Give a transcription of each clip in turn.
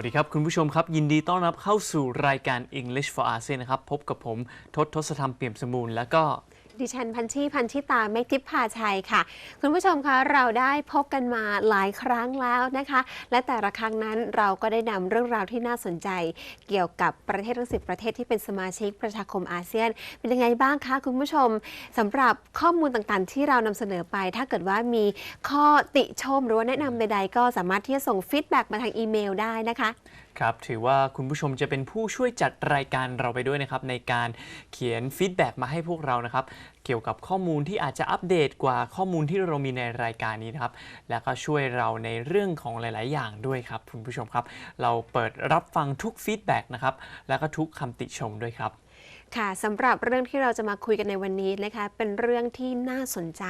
วัสดีครับ คุณผู้ชมครับ ยินดีต้อนรับเข้าสู่รายการ English for ASEAN นะครับ พบกับผมทศทศธรรมเปี่ยมสมูล และก็ ดิฉันพันชีพันชิตาเมทิพพาชัยค่ะ คุณผู้ชมคะเราได้พบกันมาหลายครั้งแล้วนะคะ และแต่ละครั้งนั้นเราก็ได้นำเรื่องราวที่น่าสนใจ เกี่ยวกับประเทศทั้งสิประเทศที่เป็นสมาชิกประชาคมอาเซียน เป็นยังไงบ้างคะคุณผู้ชมสำหรับข้อมูลต่างๆ ที่เรานำเสนอไป ถ้าเกิดว่ามีข้อติชมหรือว่าแนะนำใดๆ ก็สามารถที่จะส่งฟีดแบ็กมาทางอีเมลได้นะคะ ครับถือว่าคุณผู้ชมจะเป็นผู้ช่วยจัดรายการเราไปด้วยนะครับในการเขียนฟีดแบ็กมาให้พวกเรานะครับเกี่ยวกับข้อมูลที่อาจจะอัปเดตกว่าข้อมูลที่เรามีในรายการนี้นะครับ แล้วก็ช่วยเราในเรื่องของหลาย ๆ อย่างด้วยครับคุณผู้ชมครับ เราเปิดรับฟังทุกฟีดแบ็กนะครับแล้วก็ทุกคำติชมด้วยครับค่ะสำหรับเรื่องที่เราจะมาคุยกันในวันนี้นะคะ เป็นเรื่องที่น่าสนใจ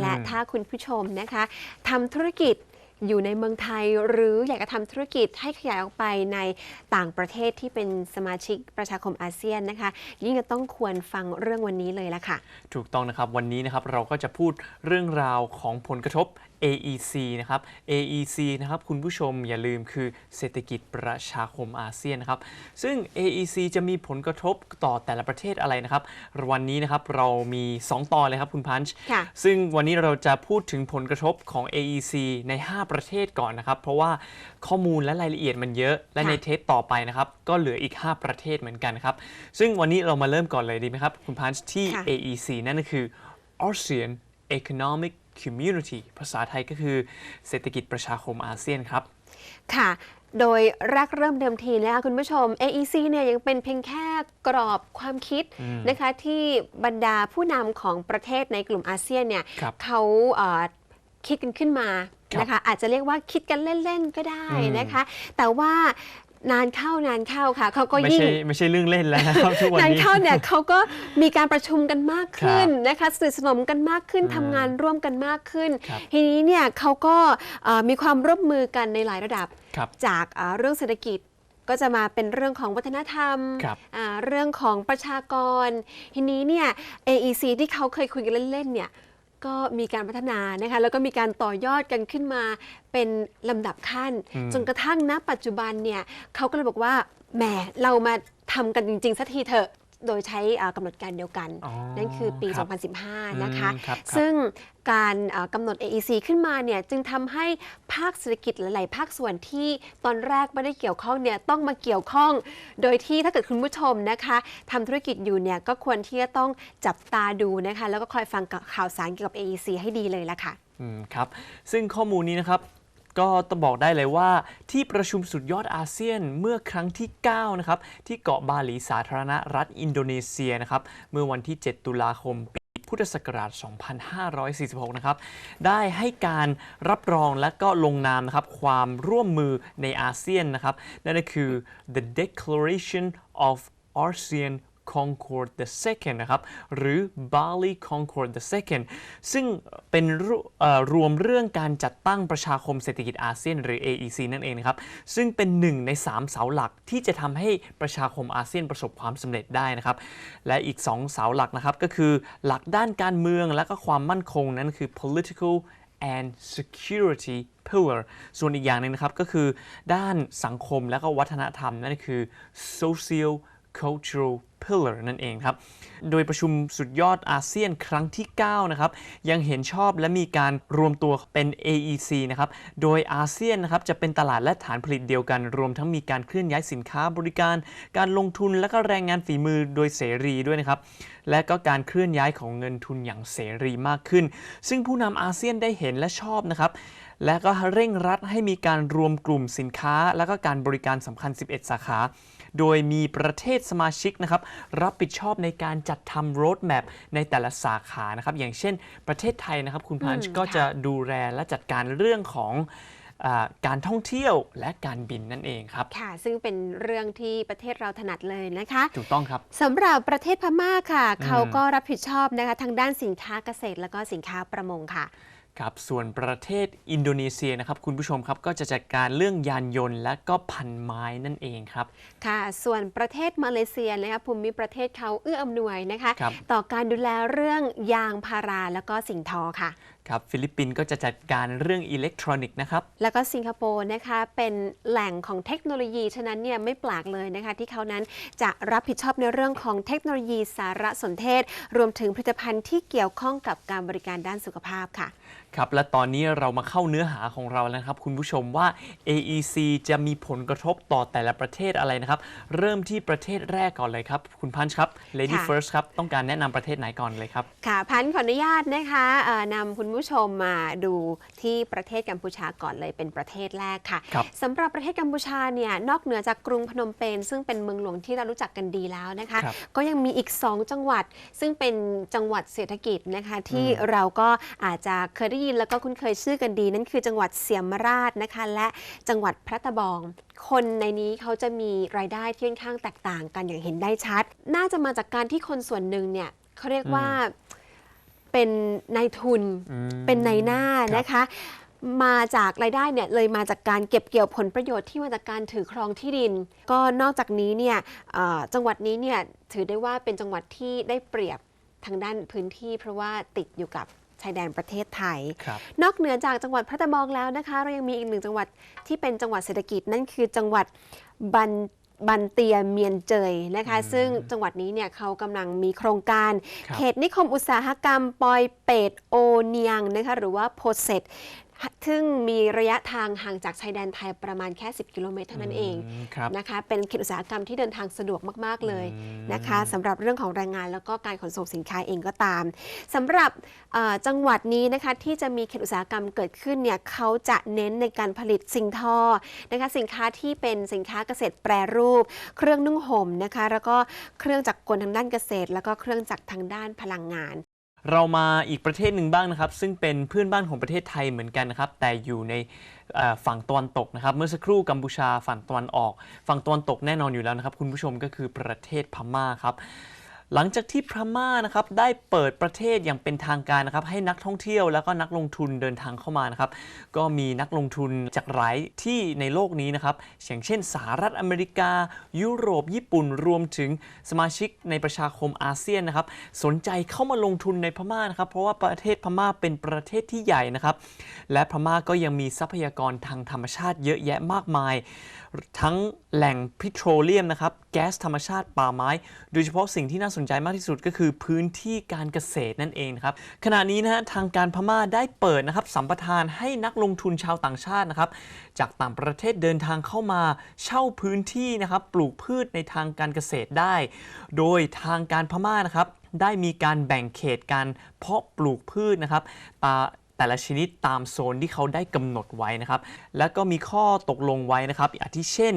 และอืมถ้าคุณผู้ชมนะคะทำธุรกิจ อยู่ในเมืองไทยหรืออยากจะทำธุรกิจให้ขยายออกไปในต่างประเทศที่เป็นสมาชิกประชาคมอาเซียนนะคะ ยิ่งจะต้องควรฟังเรื่องวันนี้เลยละค่ะ ถูกต้องนะครับวันนี้นะครับเราก็จะพูดเรื่องราวของผลกระทบ AEC นะครับ AEC นะครับคุณผู้ชมอย่าลืมคือเศรษฐกิจประชาคมอาเซียนนะครับ ซึ่ง AEC จะมีผลกระทบต่อแต่ละประเทศอะไรนะครับ วันนี้นะครับเรามี 2 ตอนเลยครับคุณพันช์ค่ะซึ่งวันนี้เราจะพูดถึงผลกระทบของ AEC ใน 5 ประเทศก่อนนะครับ เพราะว่าข้อมูลและรายละเอียดมันเยอะ และในค่ะเทปต่อไปนะครับ ก็เหลืออีก 5 ประเทศเหมือนกันครับ ซึ่งวันนี้เรามาเริ่มก่อนเลยดีไหมครับ คุณพันช์ที่ค่ะ AEC นั่นก็คือ ASEAN Economic Community ภาษาไทยก็คือเศรษฐกิจประชาคมอาเซียนครับ ค่ะ โดยแรกเริ่มเดิมทีนะคะคุณผู้ชม AEC เนี่ยยังเป็นเพียงแค่กรอบความคิดอืมนะคะที่บรรดาผู้นำของประเทศในกลุ่มอาเซียนเนี่ยครับเขาเอ่อคิดกันขึ้นมาครับนะคะอาจจะเรียกว่าคิดกันเล่น ๆ ก็ได้อืมนะคะ แต่ว่า นานเข้านานเข้าค่ะเขาก็ไม่ยิ่ง ใช่ไม่ใช่เรื่องเล่นแล้วนะครับทุกวันนานนี้ เข้าเนี่ยเขาก็มีการประชุมกันมากขึ้นครับนะคะสนิทสนมกันมากขึ้นอืมทำงานร่วมกันมากขึ้น ครับ ทีนี้เนี่ยเขาก็เอ่อมีความร่วมมือกันในหลายระดับ ครับ จากอ่าเรื่องเศรษฐกิจก็จะมาเป็นเรื่องของวัฒนธรรมครับอ่าเรื่องของประชากร ทีนี้เนี่ย AEC ที่เขาเคยคุยกันเล่นๆเนี่ย ก็มีการพัฒนานะคะแล้วก็มีการต่อยอดกันขึ้นมาเป็นลำดับขั้น อืม จนกระทั่งณปัจจุบันเนี่ยเขาก็เลยบอกว่าแหมเรามาทำกันจริง ๆสักทีเถอะ โดยใช้อ่ากำหนดการเดียวกัน อ๋อนั่นคือปีครับ2015 นะคะ อืมครับครับ ซึ่งการเอ่อกำหนด AEC ขึ้นมาเนี่ยจึงทำให้ภาคเศรษฐกิจหลาย ๆ ภาคส่วนที่ตอนแรกไม่ได้เกี่ยวข้องเนี่ยต้องมาเกี่ยวข้อง โดยที่ถ้าเกิดคุณผู้ชมนะคะทำธุรกิจอยู่เนี่ยก็ควรที่จะต้องจับตาดูนะคะแล้วก็คอยฟังข่าวสารเกี่ยวกับ AEC ให้ดีเลยละค่ะ อืมครับซึ่งข้อมูลนี้นะครับ ก็ต้องบอกได้เลยว่าที่ประชุมสุดยอดอาเซียนเมื่อครั้งที่ 9 นะครับ ที่เกาะบาหลีสาธารณรัฐอินโดนีเซียนะครับ เมื่อวันที่ 7 ตุลาคมปีพุทธศักราช 2546 นะครับ ได้ให้การรับรองและก็ลงนามนะครับความร่วมมือในอาเซียนนะครับ นั่นก็คือ the Declaration of ASEAN Concord the Second นะครับ หรือ Bali Concord the Second ซึ่งเป็นรรวมเรื่องการจัดตั้งประชาคมเศรษฐกิจอาเซียน หรือ AEC นั่นเองนะครับ ซึ่งเป็นหนึ่งใน 3 เสาหลักที่จะทำให้ประชาคมอาเซียนประสบความสำเร็จได้นะครับ และอีก 2 เสาหลักนะครับก็คือหลักด้านการเมืองและก็ความมั่นคงนั่นคือ political and security pillar ส่วนอีกอย่างหนึ่งนะครับก็คือด้านสังคมและก็วัฒนธรรมนั่นคือ social cultural pillar นั่นเองครับ โดยประชุมสุดยอดอาเซียนครั้งที่ 9 นะครับ ยังเห็นชอบและมีการรวมตัวเป็น AEC นะครับ โดยอาเซียนนะครับจะเป็นตลาดและฐานผลิตเดียวกัน รวมทั้งมีการเคลื่อนย้ายสินค้าบริการ การลงทุนและก็แรงงานฝีมือโดยเสรีด้วยนะครับ และก็การเคลื่อนย้ายของเงินทุนอย่างเสรีมากขึ้น ซึ่งผู้นำอาเซียนได้เห็นและชอบนะครับและก็เร่งรัดให้มีการรวมกลุ่มสินค้า และก็การบริการสำคัญ 11 สาขา โดยมีประเทศสมาชิกนะครับรับผิดชอบในการจัดทำ road map ในแต่ละสาขานะครับอย่างเช่นประเทศไทยนะครับคุณพันช์อืมก็ค่ะจะดูแลและจัดการเรื่องของอาการท่องเที่ยวและการบินนั่นเองครับค่ะ ซึ่งเป็นเรื่องที่ประเทศเราถนัดเลยนะคะ ถูกต้องครับสำหรับประเทศพม่าค่ะอืมเขาก็รับผิดชอบนะคะทางด้านสินค้าเกษตร แล้วก็สินค้าประมงค่ะ ครับส่วนประเทศอินโดนีเซียนะครับคุณผู้ชมครับก็จะจัดการเรื่องยานยนต์ และก็พันไม้นั่นเองครับ ค่ะ ส่วนประเทศมาเลเซียนะคะภูมิประเทศเขาเอื้ออำนวยนะคะครับต่อการดูแลเรื่องยางพาราแล้วก็สิ่งทอค่ะครับฟิลิปปินส์ก็จะจัดการเรื่องอิเล็กทรอนิกส์นะครับ แล้วก็สิงคโปร์นะคะเป็นแหล่งของเทคโนโลยี ฉะนั้นเนี่ยไม่แปลกเลยนะคะ ที่เขานั้นจะรับผิดชอบในเรื่องของเทคโนโลยีสารสนเทศ รวมถึงผลิตภัณฑ์ที่เกี่ยวข้องกับการบริการด้านสุขภาพค่ะ ครับและตอนนี้เรามาเข้าเนื้อหาของเราแล้วนะครับ คุณผู้ชมว่า AEC จะมีผลกระทบต่อแต่ละประเทศอะไรนะครับ เริ่มที่ประเทศแรกก่อนเลยครับ คุณพันช์ครับ Lady ค่ะ First ครับต้องการแนะนำประเทศไหนก่อนเลยครับ ค่ะพันธุ์ขออนุญาตนะคะเอ่อนำคุณผู้ชมมาดูที่ประเทศกัมพูชาก่อนเลยเป็นประเทศแรกค่ะครับ สำหรับประเทศกัมพูชาเนี่ยนอกเหนือจากกรุงพนมเปญซึ่งเป็นเมืองหลวงที่เรารู้จักกันดีแล้วนะคะ ครับ ก็ยังมีอีก 2 จังหวัด ซึ่งเป็นจังหวัดเศรษฐกิจนะคะที่อืมเราก็อาจจะเคยได้ยินแล้วก็คุ้นเคยชื่อกันดี นั่นคือจังหวัดเสียมราชนะคะ และจังหวัดพระตะบอง คนในนี้เขาจะมีรายได้ที่ค่อนข้างแตกต่างกันอย่างเห็นได้ชัด น่าจะมาจากการที่คนส่วนหนึ่งเนี่ยเขาเรียกว่าเป็นนายทุนอืมเป็นในหน้าครับนะคะมาจากรายได้เนี่ยเลยมาจากการเก็บเกี่ยวผลประโยชน์ที่มาจากการถือครองที่ดิน ก็นอกจากนี้เนี่ยเอ่อจังหวัดนี้เนี่ยถือได้ว่าเป็นจังหวัดที่ได้เปรียบทางด้านพื้นที่ เพราะว่าติดอยู่กับ ชายแดนประเทศไทยครับนอกเหนือจากจังหวัดพระตะบองแล้วนะคะ เรายังมีอีกหนึ่งจังหวัดที่เป็นจังหวัดเศรษฐกิจนั่นคือจังหวัดบันบันเตียเมียนเจยนะคะอืมซึ่งจังหวัดนี้เนี่ยเขากำลังมีโครงการครับเขตนิคมอุตสาหกรรม ปอยเปตโอเนียงนะคะหรือว่าโพเซต ซึ่งมีระยะทางห่างจากชายแดนไทยประมาณแค่ 10 กิโลเมตรเท่านั้นเองมครับนะคะ เป็นเขตอุตสาหกรรมที่เดินทางสะดวกมาก ๆ เลยอืมนะคะสำหรับเรื่องของแรงงานแล้วก็การขนส่งสินค้าเองก็ตามสำหรับเอ่อจังหวัดนี้นะคะที่จะมีเขตอุตสาหกรรมเกิดขึ้นเนี่ยเขาจะเน้นในการผลิตสิ่งทอนะคะสินค้าที่เป็นสินค้าเกษตรแปรรูป เครื่องนุ่งห่มนะคะแล้วก็เครื่องจักรกลทางด้านเกษตร แล้วก็เครื่องจักรทางด้านพลังงาน เรามาอีกประเทศหนึ่งบ้างนะครับ ซึ่งเป็นเพื่อนบ้านของประเทศไทยเหมือนกันนะครับ แต่อยู่ในฝั่งตะวันตกนะครับ เมื่อสักครู่กัมพูชาฝั่งตะวันออก ฝั่งตะวันตกแน่นอนอยู่แล้วนะครับ คุณผู้ชมก็คือประเทศพม่าครับ หลังจากที่พม่านะครับได้เปิดประเทศอย่างเป็นทางการนะครับให้นักท่องเที่ยวแล้วก็นักลงทุนเดินทางเข้ามานะครับก็มีนักลงทุนจากหลายที่ในโลกนี้นะครับอย่างเช่นสหรัฐอเมริกา ยุโรปญี่ปุ่นรวมถึงสมาชิกในประชาคมอาเซียนนะครับสนใจเข้ามาลงทุนในพม่านะครับเพราะว่าประเทศพม่าเป็นประเทศที่ใหญ่นะครับและพม่าก็ยังมีทรัพยากรทางธรรมชาติเยอะแยะมากมาย ทั้งแหล่งพิโตรเลียมนะครับ แก๊สธรรมชาติป่าไม้ โดยเฉพาะสิ่งที่น่าสนใจมากที่สุดก็คือพื้นที่การเกษตรนั่นเองครับขณะนี้นะฮะทางการพม่าได้เปิดนะครับสัมปทานให้นักลงทุนชาวต่างชาตินะครับ จากต่างประเทศเดินทางเข้ามาเช่าพื้นที่นะครับ ปลูกพืชในทางการเกษตรได้ โดยทางการพม่านะครับได้มีการแบ่งเขตการเพาะปลูกพืชนะครับตา แต่ละชนิดตามโซนที่เขาได้กำหนดไว้นะครับ แล้วก็มีข้อตกลงไว้นะครับอาทิเช่น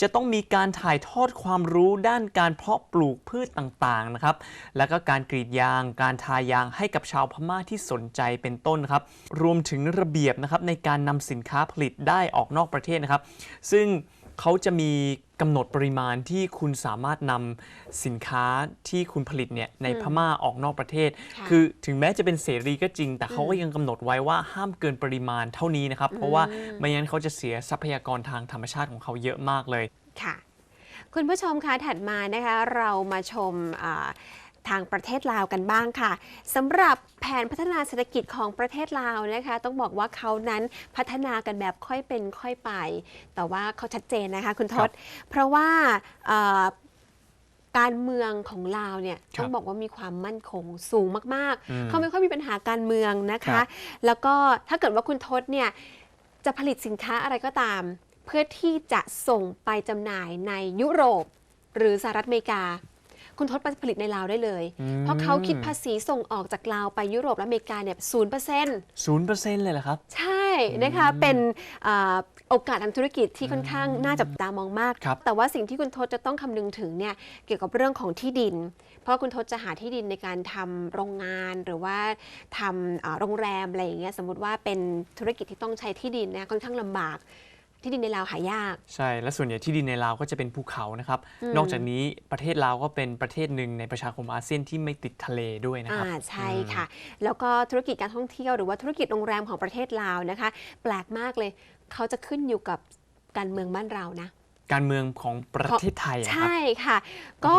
จะต้องมีการถ่ายทอดความรู้ด้านการเพาะปลูกพืชต่างๆนะครับ แล้วก็การกรีดยาง การทายางให้กับชาวพม่าที่สนใจเป็นต้นนครับ รวมถึงระเบียบนะครับในการนำสินค้าผลิตได้ออกนอกประเทศนะครับ ซึ่ง เขาจะมีกำหนดปริมาณที่คุณสามารถนำสินค้าที่คุณผลิตเนี่ยในพม่าออกนอกประเทศค่ะคือถึงแม้จะเป็นเสรีก็จริง แต่เขาก็ยังกำหนดไว้ว่าห้ามเกินปริมาณเท่านี้นะครับ เพราะว่าไม่งั้นเขาจะเสียทรัพยากรทางธรรมชาติของเขาเยอะมากเลยค่ะ คุณผู้ชมคะถัดมานะคะเรามาชมอ่า ทางประเทศลาวกันบ้างค่ะสำหรับแผนพัฒนาเศรษฐกิจของประเทศลาวนะคะ ต้องบอกว่าเขานั้นพัฒนากันแบบค่อยเป็นค่อยไป แต่ว่าเขาชัดเจนนะคะคุณทศ เพราะว่าเอ่อการเมืองของลาวเนี่ยครับต้องบอกว่ามีความมั่นคงสูงมากอืมๆเขาไม่ค่อยมีปัญหาการเมืองนะครัคะบแล้วก็ถ้าเกิดว่าคุณทศเนี่ยจะผลิตสินค้าอะไรก็ตาม เพื่อที่จะส่งไปจำหน่ายในยุโรป หรือสหรัฐอเมริกา คุณทศไปผลิตในลาวได้เลยอืมเพราะเขาคิดภาษีส่งออกจากลาวไปยุโรปและอเมริกาเนี่ยศูนย์เปอร์เซ็นต์ศูนย์เปอร์เซ็นต์เลยเหรอครับ ใช่นะคะเป็นอ่าโอกาสทางธุรกิจที่ค่อนข้างน่าจับตามองมากครับแต่ว่าสิ่งที่คุณทศจะต้องคำนึงถึงเนี่ยเกี่ยวกับเรื่องของที่ดิน เพราะคุณทศจะหาที่ดินในการทำโรงงานหรือว่าทำอ่าโรงแรมอะไรอย่างเงี้ยสมมติว่าเป็นธุรกิจที่ต้องใช้ที่ดินนะค่อนข้างลำบาก ที่ดินในลาวหายาก ใช่ และส่วนใหญ่ที่ดินในลาวก็จะเป็นภูเขานะครับ อืม นอกจากนี้ประเทศลาวก็เป็นประเทศหนึ่งในประชาคมอาเซียนที่ไม่ติดทะเลด้วยนะครับอ่าใช่ค่ะ แล้วก็ธุรกิจการท่องเที่ยวหรือว่าธุรกิจโรงแรมของประเทศลาวนะคะ แปลกมากเลยเขาจะขึ้นอยู่กับการเมืองบ้านเรานะ การเมืองของประเทศไทยอะครับ ใช่ค่ะ ก็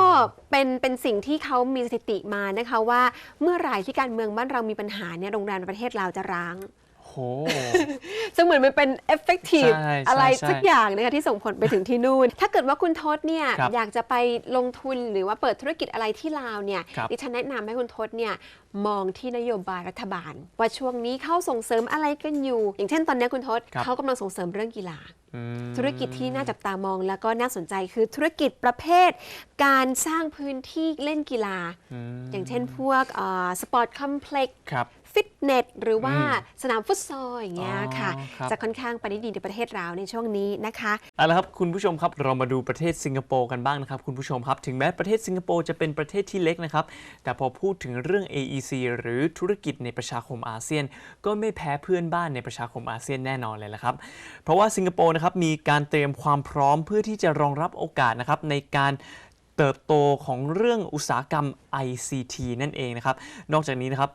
เป็นเป็นสิ่งที่เขามีสถิติมานะคะว่าเมื่อไหร่ที่การเมืองบ้านเรามีปัญหาเนี่ยโรงแรมในประเทศเราจะร้าง โห ซึ่งเหมือนมันเป็นเอฟเฟกตีฟใช่ใช่อะไรใช่สักอย่างนะคะที่ส่งผลไปถึงที่นู่น ถ้าเกิดว่าคุณทศเนี่ยครับอยากจะไปลงทุนหรือว่าเปิดธุรกิจอะไรที่ลาวเนี่ยครับ ดิฉันแนะนำให้คุณทศเนี่ยมองที่นโยบายรัฐบาล ว่าช่วงนี้เขาส่งเสริมอะไรกันอยู่ อย่างเช่นตอนนี้คุณทศครับเขากำลังส่งเสริมเรื่องกีฬา อืม ธุรกิจที่น่าจับตามองแล้วก็น่าสนใจคือธุรกิจประเภท การสร้างพื้นที่เล่นกีฬามอย่างเช่นพวกสปอร์ตคอมเพล็กซ์ครับ ฟิตเนสหรือว่าอืมสนามฟุตซอลอย่างเงี้ยค่ะอ๋อครับจะค่อนข้างไปได้ดีในประเทศเราในช่วงนี้นะคะเอาละครับคุณผู้ชมครับเรามาดูประเทศสิงคโปร์กันบ้างนะครับคุณผู้ชมครับ ถึงแม้ประเทศสิงคโปร์จะเป็นประเทศที่เล็กนะครับ แต่พอพูดถึงเรื่อง AEC หรือธุรกิจในประชาคมอาเซียน ก็ไม่แพ้เพื่อนบ้านในประชาคมอาเซียนแน่นอนเลยละครับ เพราะว่าสิงคโปร์นะครับมีการเตรียมความพร้อมเพื่อที่จะรองรับโอกาสนะครับในการ เติบโตของเรื่องอุตสาหกรรม ICT นั่นเองนะครับ นอกจากนี้นะครับ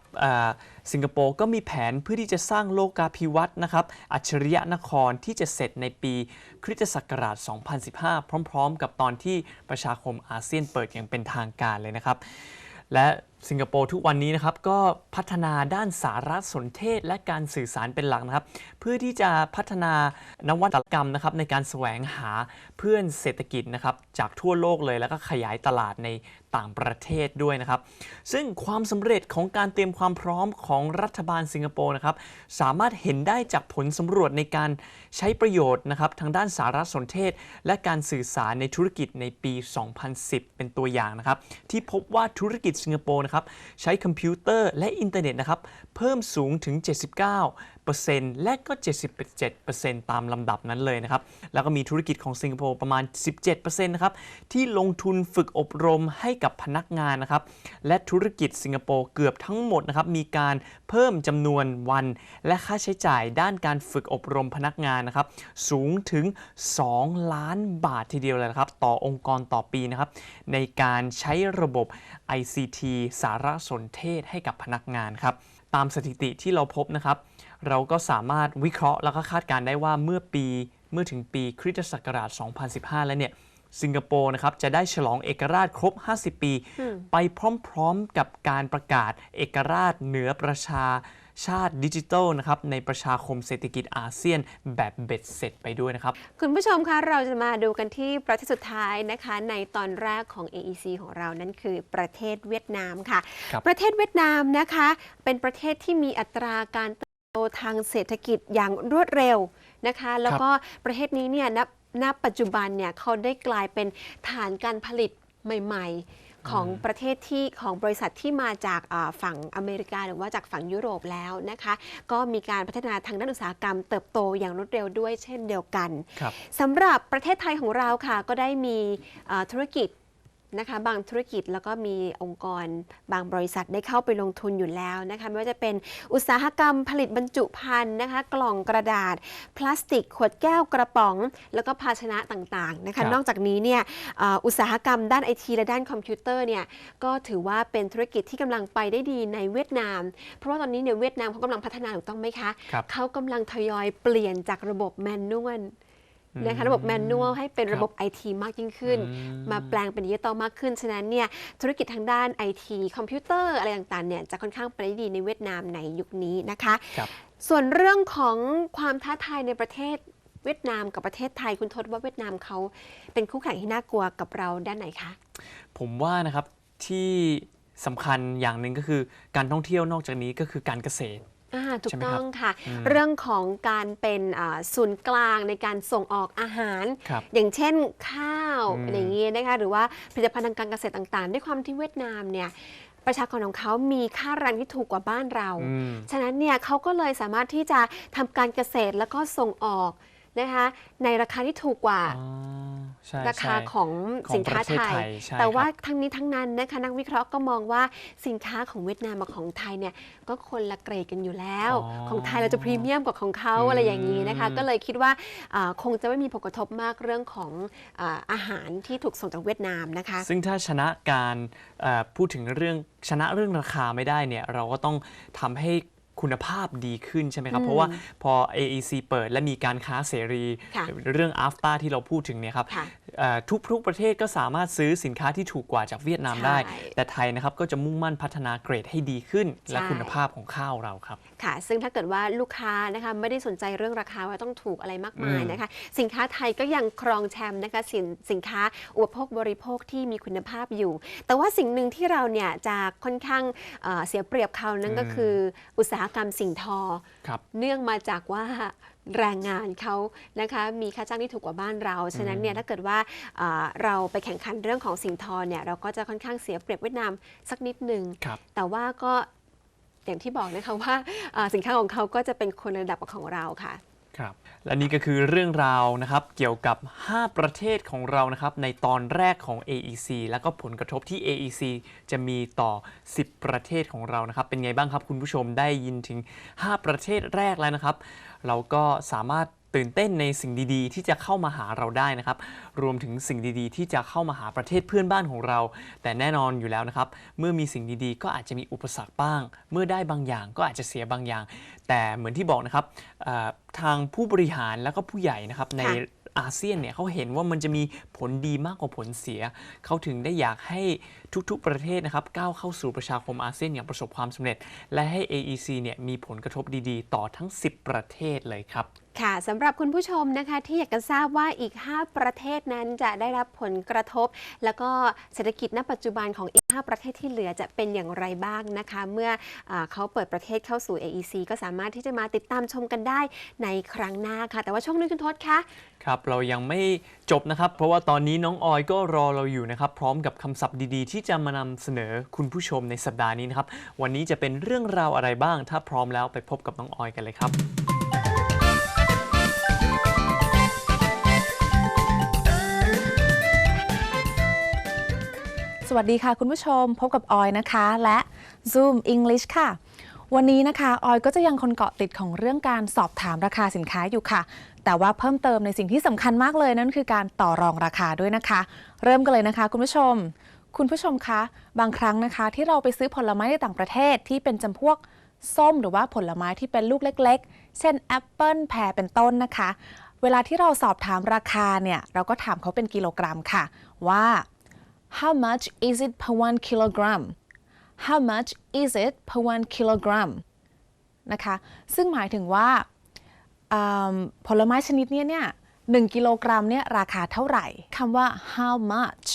สิงคโปร์ก็มีแผนเพื่อที่จะสร้างโลกาภิวัตน์นะครับ อัจฉริยะนครที่จะเสร็จในปีคริสตศักราช 2015 พร้อม ๆ กับตอนที่ประชาคมอาเซียนเปิดอย่างเป็นทางการเลยนะครับ และ สิงคโปร์ทุกวันนี้นะครับก็พัฒนาด้านสารสนเทศและการสื่อสารเป็นหลักนะครับ เพื่อที่จะพัฒนานวัตกรรมนะครับในการแสวงหาเพื่อนเศรษฐกิจนะครับจากทั่วโลกเลยแล้วก็ขยายตลาดในต่างประเทศด้วยนะครับ ซึ่งความสำเร็จของการเตรียมความพร้อมของรัฐบาลสิงคโปร์นะครับสามารถเห็นได้จากผลสำรวจในการใช้ประโยชน์นะครับทางด้านสารสนเทศ และการสื่อสารในธุรกิจในปี 2010 เป็นตัวอย่างนะครับ ที่พบว่าธุรกิจสิงคโปร์นะครับใช้คอมพิวเตอร์และอินเทอร์เน็ตนะครับเพิ่มสูงถึง 79 และก็ 77%ตามลำดับนั้นเลยนะครับ แล้วก็มีธุรกิจของสิงคโปร์ประมาณ 17%นะครับ ที่ลงทุนฝึกอบรมให้กับพนักงานนะครับ และธุรกิจสิงคโปร์เกือบทั้งหมดนะครับ มีการเพิ่มจำนวนวัน และค่าใช้จ่ายด้านการฝึกอบรมพนักงานนะครับ สูงถึง 2 ล้านบาททีเดียวเลยนะครับ ต่อองค์กรต่อปีนะครับ ในการใช้ระบบ ICT สารสนเทศให้กับพนักงานครับ ตามสถิติที่เราพบนะครับ เราก็สามารถวิเคราะห์แล้วก็คาดการณ์ได้ว่าเมื่อปีเมื่อถึงปีคริสตศักราช 2015 แล้วเนี่ยสิงคโปร์นะครับจะได้ฉลองเอกราชครบ 50 ปี ไปพร้อมๆกับการประกาศเอกราชเหนือประชาชาติดิจิทัลนะครับในประชาคมเศรษฐกิจอาเซียนแบบเบ็ดเสร็จไปด้วยนะครับ คุณผู้ชมคะเราจะมาดูกันที่ประเทศสุดท้ายนะคะ ในตอนแรกของ AEC ของเรานั่นคือประเทศเวียดนามค่ะครับประเทศเวียดนามนะคะ เป็นประเทศที่มีอัตราการเติบโต ทางเศรษฐกิจอย่างรวดเร็วนะคะ แล้วก็ประเทศนี้เนี่ยณณปัจจุบันเนี่ยเขาได้กลายเป็นฐานการผลิตใหม่ ๆ ของประเทศที่ของบริษัทที่มาจากอ่าฝั่งอเมริกาหรือว่าจากฝั่งยุโรปแล้วนะคะ ก็มีการพัฒนาทางด้านอุตสาหกรรมเติบโตอย่างรวดเร็วด้วยเช่นเดียวกันครับสำหรับประเทศไทยของเราค่ะก็ได้มีเอ่อธุรกิจ นะคะบางธุรกิจแล้วก็มีองค์กรบางบริษัทได้เข้าไปลงทุนอยู่แล้วนะคะไม่ว่าจะเป็นอุตสาหกรรมผลิตบรรจุภัณฑ์นะคะกล่องกระดาษ พลาสติก ขวดแก้วกระป๋อง แล้วก็ภาชนะต่างๆนะครัคะบนอกจากนี้เนี่ยเอ่ออุตสาหกรรมด้านไอทีและด้านคอมพิวเตอร์เนี่ยก็ถือว่าเป็นธุรกิจที่กำลังไปได้ดีในเวียดนาม เพราะว่าตอนนี้เนี่ยเวียดนามเขากำลังพัฒนาถูกต้องไหมคะครับเขากำลังทยอยเปลี่ยนจากระบบแมนนวล นะคะระบบแมนนวลให้เป็นระบบ IT มากยิ่งขึ้นอืมมาแปลงเป็นดิจิตอลมากขึ้น ฉะนั้นเนี่ยธุรกิจทางด้าน IT คอมพิวเตอร์อะไรต่างๆเนี่ยจะค่อนข้างไปได้ดีในเวียดนามในยุคนี้นะคะครับส่วนเรื่องของความท้าทายในประเทศเวียดนามกับประเทศไทยคุณทศว่าเวียดนามเขาเป็นคู่แข่งที่น่ากลัวกับเราด้านไหนคะ ผมว่านะครับที่สำคัญอย่างหนึ่งก็คือการท่องเที่ยวนอกจากนี้ก็คือการเกษตรอ่า ถูใช่กไหมคต้รัอบงค่ะอืมเรื่องของการเป็นอ่าศูนย์กลางในการส่งออกอาหารครับอย่างเช่นข้าวอืมอะไรอย่างนี้นะคะหรือว่าผลิตภัณฑ์ทางการเกษตรต่างๆ ด้วยความที่เวียดนามเนี่ยประชากรของเขามีค่าแรงที่ถูกกว่าบ้านเราอืมฉะนั้นเนี่ยเขาก็เลยสามารถที่จะทำการเกษตรแล้วก็ส่งออก นะคะในราคาที่ถูกกว่าอ๋อใช่ราคาใช่ของของสินค้าประเทศไทยไทยใช่แต่ว่าครับทั้งนี้ทั้งนั้นนะคะนักวิเคราะห์ก็มองว่าสินค้าของเวียดนามกับของไทยเนี่ยก็คนละเกรดกันอยู่แล้วอ๋อของไทยเราจะพรีเมียมกว่าของเขาอืมอะไรอย่างนี้นะคะก็เลยคิดว่าอ่าคงจะไม่มีผลกระทบมากเรื่องของอาอาหารที่ถูกส่งจากเวียดนามนะคะซึ่งถ้าชนะการเอ่อพูดถึงเรื่องชนะเรื่องราคาไม่ได้เนี่ยเราก็ต้องทำให้ คุณภาพดีขึ้นใช่ไหมครับอืมเพราะว่าพอ AEC เปิดและมีการค้าเสรี ค่ะเรื่อง AFTA ที่เราพูดถึงเนี่ยครับค่ะเอ่อทุกๆประเทศก็สามารถซื้อสินค้าที่ถูกกว่าจากเวียดนามได้ ใช่ แต่ไทยนะครับก็จะมุ่งมั่นพัฒนาเกรดให้ดีขึ้น และใช่คุณภาพของข้าวเราครับ ค่ะ ซึ่งถ้าเกิดว่าลูกค้านะคะไม่ได้สนใจเรื่องราคาว่าต้องถูกอะไรมากมายอืมนะคะ สินค้าไทยก็ยังครองแชมป์นะคะสินสินค้าอุปโภคบริโภคที่มีคุณภาพอยู่ แต่ว่าสิ่งหนึ่งที่เราเนี่ยจะค่อนข้างเอ่อเสียเปรียบเขานั่นก็คืออุตสาหกรรมสิ่งทอ ครับ เนื่องมาจากว่าแรงงานเขานะคะมีค่าจ้างที่ถูกกว่าบ้านเรา ฉะนั้นเนี่ยถ้าเกิดว่าเอ่อเราไปแข่งขันเรื่องของสิ่งทอเนี่ยเราก็จะค่อนข้างเสียเปรียบเวียดนามสักนิดหนึ่ง ครับ แต่ว่าก็อย่างที่บอกนะคะว่าเอ่อสินค้าของเขาก็จะเป็นคนระดับของเราค่ะ ครับและนี่ก็คือเรื่องราวนะครับเกี่ยวกับ 5 ประเทศของเรานะครับในตอนแรกของ AEC แล้วก็ผลกระทบที่ AEC จะมีต่อ 10 ประเทศของเรานะครับเป็นไงบ้างครับคุณผู้ชมได้ยินถึง 5 ประเทศแรกแล้วนะครับ เราก็สามารถ ตื่นเต้นในสิ่งดีๆ ที่จะเข้ามาหาเราได้นะครับ รวมถึงสิ่งดีๆ ที่จะเข้ามาหาประเทศเพื่อนบ้านของเรา แต่แน่นอนอยู่แล้วนะครับ เมื่อมีสิ่งดีๆ ก็อาจจะมีอุปสรรคบ้าง เมื่อได้บางอย่างก็อาจจะเสียบางอย่าง แต่เหมือนที่บอกนะครับเอ่อทางผู้บริหารแล้วก็ผู้ใหญ่นะครับในค่ะอาเซียนเนี่ยเขาเห็นว่ามันจะมีผลดีมากกว่าผลเสีย เขาถึงได้อยากให้ทุกๆประเทศนะครับก้าวเข้าสู่ประชาคมอาเซียนอย่างประสบความสำเร็จ และให้ AEC เนี่ยมีผลกระทบดีๆ ต่อทั้ง 10 ประเทศเลยครับ ค่ะสำหรับคุณผู้ชมนะคะที่อยากจะทราบว่าอีก 5 ประเทศนั้นจะได้รับผลกระทบ แล้วก็เศรษฐกิจณปัจจุบันของอีก 5 ประเทศที่เหลือจะเป็นอย่างไรบ้างนะคะ เมื่ออเขาเปิดประเทศเข้าสู่ AEC ก็สามารถที่จะมาติดตามชมกันได้ในครั้งหน้าค่ะ แต่ว่าช่วงนี้คุณทศคะครับเรายังไม่จบนะครับ เพราะว่าตอนนี้น้องออยก็รอเราอยู่นะครับ พร้อมกับคำศัพท์ดีๆ ที่จะมานำเสนอคุณผู้ชมในสัปดาห์นี้นะครับวันนี้จะเป็นเรื่องราวอะไรบ้าง ถ้าพร้อมแล้วไปพบกับน้องออยกันเลยครับ วัสดีค่ะคุณผู้ชม พบกับออยนะคะ และ Zoom English ค่ะ วันนี้นะคะออยก็จะยังคนเกาะติดของเรื่องการสอบถามราคาสินค้าอยู่ค่ะ แต่ว่าเพิ่มเติมในสิ่งที่สำคัญมากเลยนั่นคือการต่อรองราคาด้วยนะคะ เริ่มกันเลยนะคะ คุณผู้ชม คุณผู้ชมคะบางครั้งนะคะ ที่เราไปซื้อผลไม้ในต่างประเทศที่เป็นจำพวกส้มหรือว่าผลไม้ที่เป็นลูกเล็ก ๆ เช่นแอปเปิลแพรเป็นต้นนะคะ เวลาที่เราสอบถามราคาเนี่ยเราก็ถามเขาเป็นกิโลกรัมค่ะ ว่า How much is it per one kilogram How much is it per one kilogram นะคะ ซึ่งหมายถึงว่าผลไม้ชนิดนี้เนี่ยหนึ่งกิโลกรัมเนี่ยราคาเท่าไหร่คำว่า how much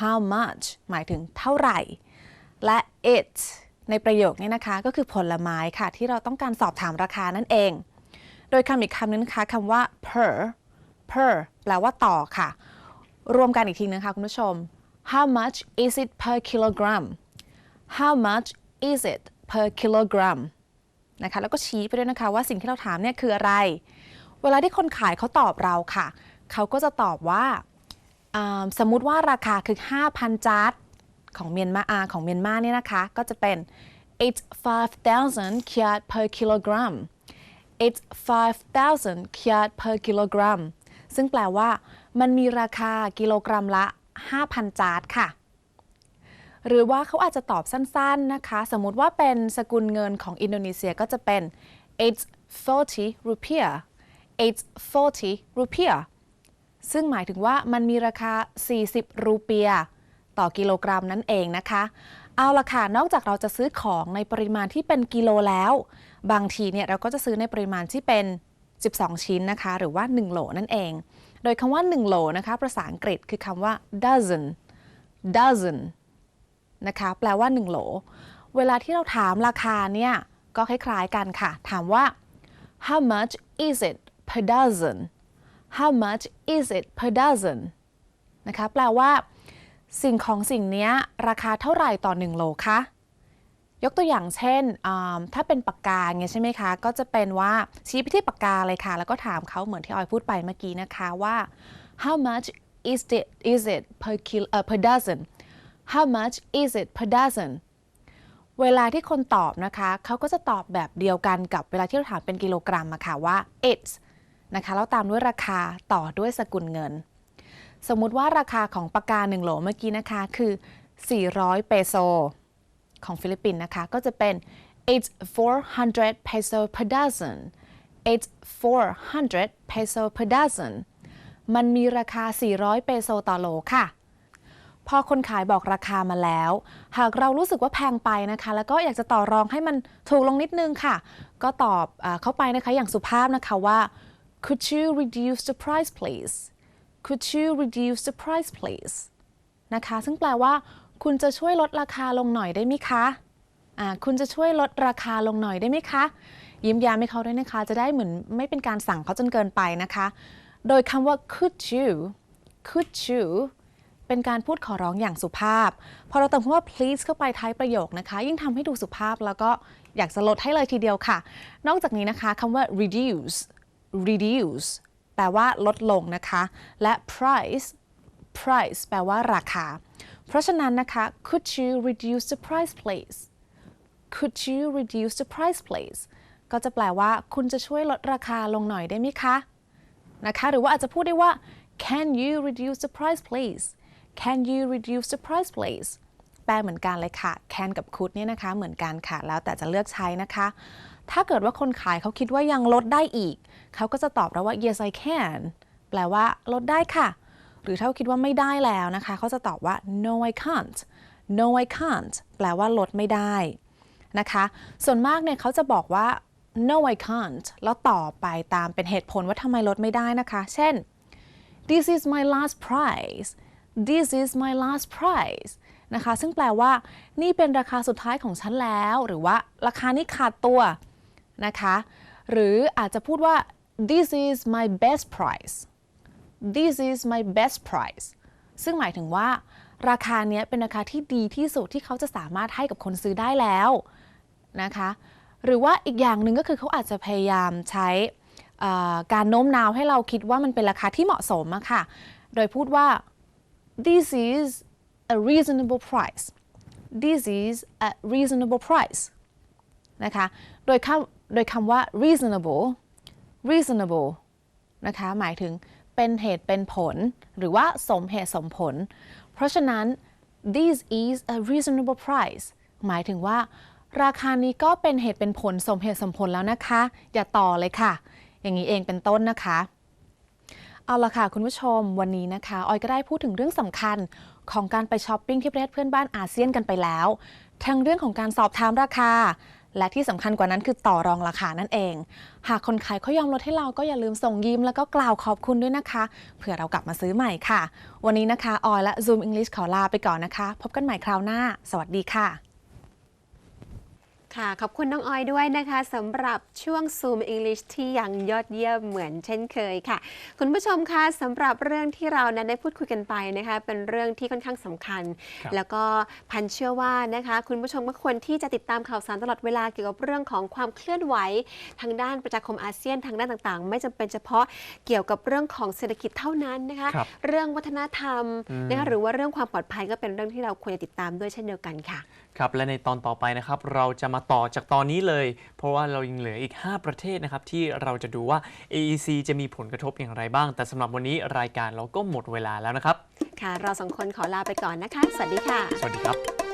how much หมายถึงเท่าไหร่ และ it ในประโยคนี้นะคะ ก็คือผลไม้ค่ะ ที่เราต้องการสอบถามราคานั่นเอง โดยคำอีกคำนึงนะคะคำว่า per per แปลว่าต่อค่ะ รวมกันอีกทีนะคะคุณผู้ชม How much is it per kilogram How much is it per kilogram นะคะแล้วก็ชี้ไปด้วยนะคะว่าสิ่งที่เราถามเนี่ยคืออะไร เวลาที่คนขายเขาตอบเราค่ะ เขาก็จะตอบว่าสมมุติว่าราคาคือ 5,000 จาร์ดของเมียนมาอาของเมียนมาเนี่ยนะคะ ก็จะเป็น it's 5,000 kyat per kilogram it's 5,000 kyat per kilogram ซึ่งแปลว่ามันมีราคากิโลกรัมละ 5,000 จาร์ดค่ะ หรือว่าเขาอาจจะตอบสั้นๆนะคะ สมมุติว่าเป็นสกุลเงินของอินโดนีเซียก็จะเป็น it's 40 rupiah it's 40 rupiah ซึ่งหมายถึงว่ามันมีราคา 40 รูเปียต่อกิโลกรัมนั่นเองนะคะ เอาละค่ะ นอกจากเราจะซื้อของในปริมาณที่เป็นกิโลแล้ว บางทีเนี่ยเราก็จะซื้อในปริมาณที่เป็น 12 ชิ้นนะคะ หรือว่า 1 โหลนั่นเอง โดยคำว่า 1 โหลนะคะภาษาอังกฤษคือคำว่า dozen dozen นะคะแปลว่า 1 โหล เวลาที่เราถามราคาเนี่ยก็คล้ายๆกันค่ะ ถามว่า how much is it per dozen how much is it per dozen นะคะแปลว่า สิ่งของสิ่งนี้ราคาเท่าไหร่ต่อ 1 โหลคะ ยกตัวอย่างเช่น ถ้าเป็นปากกาเงี้ยใช่ไหมคะ ก็จะเป็นว่าชี้ไปที่ปากกาเลยค่ะ แล้วก็ถามเขาเหมือนที่ออยพูดไปเมื่อกี้นะคะว่า how much is it is it per kilo เอ่อ per dozen how much is it per dozen เวลาที่คนตอบนะคะ เขาก็จะตอบแบบเดียวกันกับเวลาที่เราถามเป็นกิโลกรัมอะค่ะว่า it's นะคะแล้วตามด้วยราคาต่อด้วยสกุลเงิน สมมุติว่าราคาของปากกา1โหลเมื่อกี้นะคะคือ 400 เปโซ ของฟิลิปปินส์นะคะ ก็จะเป็น it's 400 peso per dozen it's 400 peso per dozen มันมีราคา 400 เปโซต่อโลค่ะ พอคนขายบอกราคามาแล้ว หากเรารู้สึกว่าแพงไปนะคะ แล้วก็อยากจะต่อรองให้มันถูกลงนิดนึงค่ะ ก็ตอบอเข้าไปนะคะอย่างสุภาพนะคะว่า could you reduce the price please could you reduce the price please นะคะ ซึ่งแปลว่า คุณจะช่วยลดราคาลงหน่อยได้ไหมคะอ่าคุณจะช่วยลดราคาลงหน่อยได้ไหมคะ ยิ้มย้มให้เขาด้วยนะคะ จะได้เหมือนไม่เป็นการสั่งเขาจนเกินไปนะคะ โดยคำว่า could you could you เป็นการพูดขอร้องอย่างสุภาพ พอเราเติมคำว่า please เข้าไปท้ายประโยคนะคะ ยิ่งทำให้ดูสุภาพแล้วก็อยากจะลดให้เลยทีเดียวค่ะ นอกจากนี้นะคะคำว่า reduce reduce แปลว่าลดลงนะคะ และ price price แปลว่าราคา เพราะฉะนั้นนะคะ could you reduce the price please could you reduce the price please ก็จะแปลว่าคุณจะช่วยลดราคาลงหน่อยได้ไหมคะนะคะ หรือว่าอาจจะพูดได้ว่า can you reduce the price please can you reduce the price please แปลเหมือนกันเลยค่ะ can กับ could เนี่ยนะคะ เหมือนกันค่ะ แล้วแต่จะเลือกใช้นะคะ ถ้าเกิดว่าคนขายเขาคิดว่ายังลดได้อีก เขาก็จะตอบเราว่า yes I can แปลว่าลดได้ค่ะ หรือถ้าเขาคิดว่าไม่ได้แล้วนะคะเขาจะตอบว่า no I can't no I can't แปลว่าลดไม่ได้นะคะ ส่วนมากเนี่ยเขาจะบอกว่า no I can't แล้วต่อไปตามเป็นเหตุผลว่าทำไมลดไม่ได้นะคะ เช่น this is my last price this is my last price นะคะ ซึ่งแปลว่านี่เป็นราคาสุดท้ายของฉันแล้ว หรือว่าราคานี้ขาดตัวนะคะ หรืออาจจะพูดว่า this is my best price this is my best price ซึ่งหมายถึงว่า ราคาเนี้ยเป็นราคาที่ดีที่สุดที่เขาจะสามารถให้กับคนซื้อได้แล้วนะคะ หรือว่าอีกอย่างหนึ่งก็คือเขาอาจจะพยายามใช้การโน้มน้าวให้เราคิดว่ามันเป็นราคาที่เหมาะสมอะค่ะ โดยพูดว่า this is a reasonable price this is a reasonable price นะคะ โดยคำโดยคำว่า reasonable reasonable นะคะ หมายถึง เป็นเหตุเป็นผล หรือว่าสมเหตุสมผล เพราะฉะนั้น this is a reasonable price หมายถึงว่า ราคานี้ก็เป็นเหตุเป็นผลสมเหตุสมผลแล้วนะคะ อย่าต่อเลยค่ะ อย่างนี้เองเป็นต้นนะคะ เอาละค่ะคุณผู้ชมวันนี้นะคะ ออยก็ได้พูดถึงเรื่องสำคัญของการไปช้อปปิ้งที่ประเทศเพื่อนบ้านอาเซียนกันไปแล้ว ทั้งเรื่องของการสอบถามราคา และที่สำคัญกว่านั้นคือต่อรองราคานั่นเอง หากคนขายเขายอมลดให้เราก็อย่าลืมส่งยิ้มแล้วก็กล่าวขอบคุณด้วยนะคะ เผื่อเรากลับมาซื้อใหม่ค่ะ วันนี้นะคะ ออยและ Zoom English ขอลาไปก่อนนะคะ พบกันใหม่คราวหน้า สวัสดีค่ะ ค่ะ ขอบคุณน้องออยด้วยนะคะสำหรับช่วง Zoom English ที่ยังยอดเยี่ยมเหมือนเช่นเคยค่ะ คุณผู้ชมคะสำหรับเรื่องที่เรานั้นได้พูดคุยกันไปนะคะ เป็นเรื่องที่ค่อนข้างสำคัญ ครับแล้วก็พันเชื่อว่านะคะ คุณผู้ชมก็ควรที่จะติดตามข่าวสารตลอดเวลาเกี่ยวกับเรื่องของความเคลื่อนไหว ทางด้านประชาคมอาเซียนทางด้านต่างๆ ไม่จำเป็นเฉพาะเกี่ยวกับเรื่องของเศรษฐกิจเท่านั้นนะคะ ครับเรื่องวัฒนธรรมอืม นะคะหรือว่าเรื่องความปลอดภัยก็เป็นเรื่องที่เราควรจะติดตามด้วยเช่นเดียวกันค่ะครับและในตอนต่อไปนะครับเราจะมาต่อจากตอนนี้เลย เพราะว่าเรายังเหลืออีก 5 ประเทศนะครับที่เราจะดูว่า AEC จะมีผลกระทบอย่างไรบ้าง แต่สำหรับวันนี้รายการเราก็หมดเวลาแล้วนะครับ ค่ะ เราสองคนขอลาไปก่อนนะคะ สวัสดีค่ะ สวัสดีครับ